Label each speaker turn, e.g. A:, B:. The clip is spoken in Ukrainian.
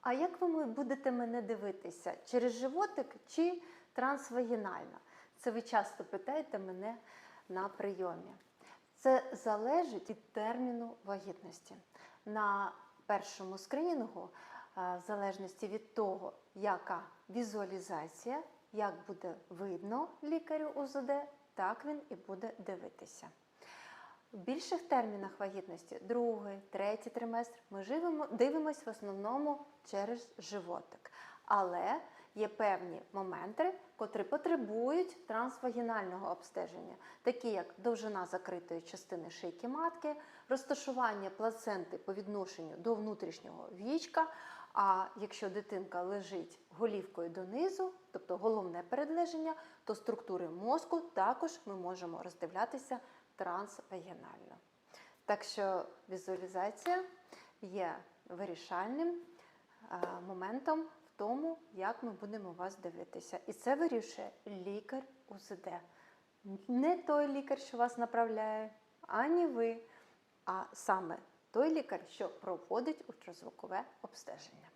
A: А як ви будете мене дивитися? Через животик чи трансвагінально? Це ви часто питаєте мене на прийомі. Це залежить від терміну вагітності. На першому скринінгу, е, в залежності від того, яка візуалізація, як буде видно лікарю УЗД, так він і буде дивитися. В більших термінах вагітності, другий, третій триместр, ми живемо, дивимося в основному через животик. Але є певні моменти, котрі потребують трансвагінального обстеження, такі як довжина закритої частини шийки матки, розташування плаценти по відношенню до внутрішнього вічка. А якщо дитинка лежить голівкою донизу, тобто головне передлеження, то структури мозку також ми можемо роздивлятися трансвагінально. Так що візуалізація є вирішальним е, моментом в тому, як ми будемо вас дивитися. І це вирішує лікар УЗД. Не той лікар, що вас направляє, ані ви, а саме той лікар, що проводить ультразвукове обстеження.